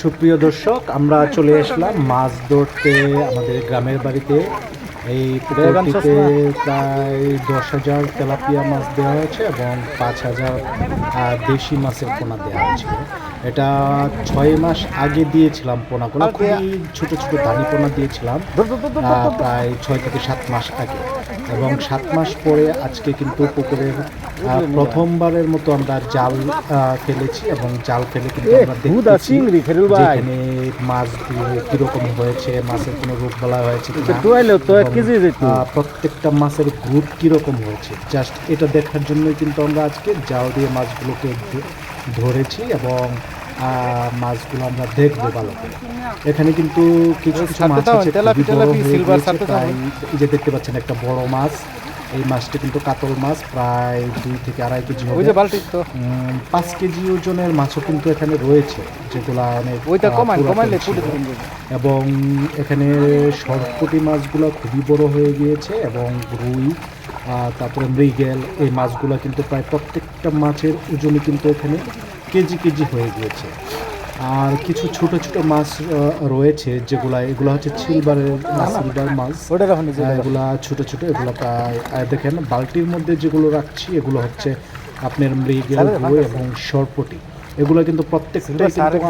সুপ্রিয় দর্শক, আমরা চলে আসলাম মাছ ধরতে আমাদের গ্রামের বাড়িতে। এই পুকুরটিতে প্রায় দশ হাজার তেলাপিয়া মাছ দেওয়া হয়েছে এবং পাঁচ হাজার দেশি মাছের পোনা দেওয়া হয়েছিল এটা ছয় মাস আগে দিয়েছিলাম পোনাগুলো খুবই ছোট ছোট দানি পোনা দিয়েছিলাম প্রায় ছয় থেকে সাত মাস আগে। এবং সাত মাস পরে আজকে কিন্তু পুকুরের প্রথমবারের মতো আমরা জাল ফেলেছি এবং জাল ফেলে কিন্তু আমরা ভাই। যেখানে মাছগুলো কীরকম হয়েছে মাছের কোনো রোগ বলা হয়েছে প্রত্যেকটা মাছের গ্রুপ কীরকম হয়েছে। জাস্ট এটা দেখার জন্যই কিন্তু আমরা আজকে জাল দিয়ে মাছগুলোকে ধরেছি এবং মাছগুলো আমরা দেখব ভালো করে এখানে কিন্তু কিছু কিছু মাছ আছে এই যে দেখতে পাচ্ছেন একটা বড় মাছ। এই মাছটা কিন্তু কাতল মাছ প্রায় দুই থেকে আড়াই কেজি ওই যে বালতি তো। উম, পাঁচ কেজি ওজনের মাছও কিন্তু এখানে রয়েছে যেগুলা অনেক ওইটা কমান কমাইলে এবং এখানে সরপুটি মাছগুলো খুবই বড় হয়ে গিয়েছে এবং রুই তারপরে মৃগেল এই মাছগুলো কিন্তু প্রায় প্রত্যেকটা মাছের ওজনই কিন্তু এখানে কেজি কেজি হয়ে গিয়েছে। আর কিছু ছোট ছোট মাছ রয়েছে যেগুলা এগুলো হচ্ছে সিলভারের সিলভার মাছ। এই এগুলা ছোট ছোট এগুলো প্রায় দেখেন বালতির মধ্যে যেগুলো রাখছি এগুলো হচ্ছে আপনার মৃগেল রুই এবং সরপটি। এগুলো কিন্তু কিন্তু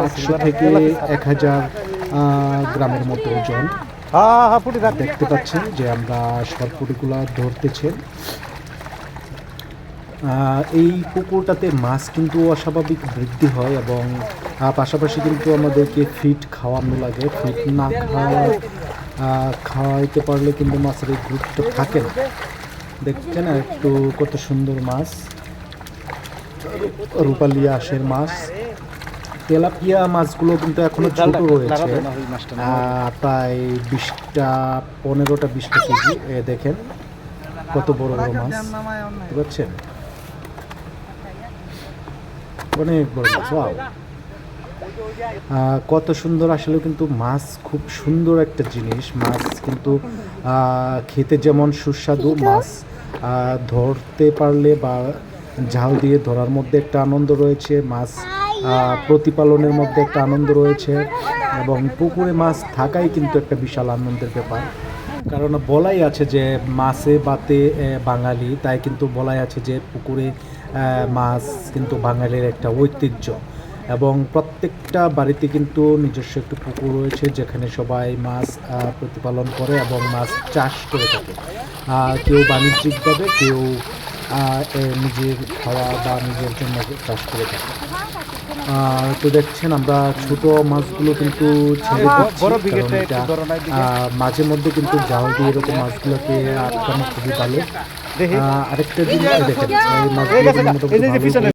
আটশো থেকে এক হাজার গ্রামের মতো ওজন। দেখতে পাচ্ছেন যে আমরা সরপটিগুলা ধরতেছেন এই পুকুরটাতে মাছ কিন্তু অস্বাভাবিক বৃদ্ধি হয় এবং পাশাপাশি কিন্তু আমাদেরকে ফিট খাওয়ানো লাগে। ফিট না খাওয়া খাওয়াইতে পারলে কিন্তু মাছের এই গুরুত্ব থাকে না। দেখছেন একটু কত সুন্দর মাছ। রূপালি আঁশের মাছ। তেলাপিয়া মাছগুলো কিন্তু এখনও ছোট রয়েছে। আহ, প্রায় বিশটা পনেরোটা বিশটা কেজি। এ দেখেন কত বড় বড় মাছ। বুঝতে পারছেন? অনেক বড় মাছ কত সুন্দর আসলে কিন্তু মাছ খুব সুন্দর একটা জিনিস। মাছ কিন্তু আহ, খেতে যেমন সুস্বাদু মাছ আহ, ধরতে পারলে বা ঝাল দিয়ে ধরার মধ্যে একটা আনন্দ রয়েছে। মাছ প্রতিপালনের মধ্যে একটা আনন্দ রয়েছে এবং পুকুরে মাছ থাকাই কিন্তু একটা বিশাল আনন্দের ব্যাপার। কারণ বলাই আছে যে মাছে বাতে বাঙালি, তাই কিন্তু বলাই আছে যে পুকুরে মাছ কিন্তু বাঙালির একটা ঐতিহ্য। এবং প্রত্যেকটা বাড়িতে কিন্তু নিজস্ব একটু পুকুর রয়েছে যেখানে সবাই মাছ প্রতিপালন করে এবং মাছ চাষ করে থাকে। কেউ বাণিজ্যিকভাবে, কেউ নিজের খাওয়া বা নিজের জন্য চাষ করে থাকে। তো দেখছেন আমরা ছোট মাছগুলো কিন্তু ছেড়ে দিচ্ছি, মাঝে মধ্যে কিন্তু জাল দিয়ে এরকম মাছগুলোকে আটকানো খুবই ভালো। আরেকটা জিনিস দেখেন এই মাছগুলো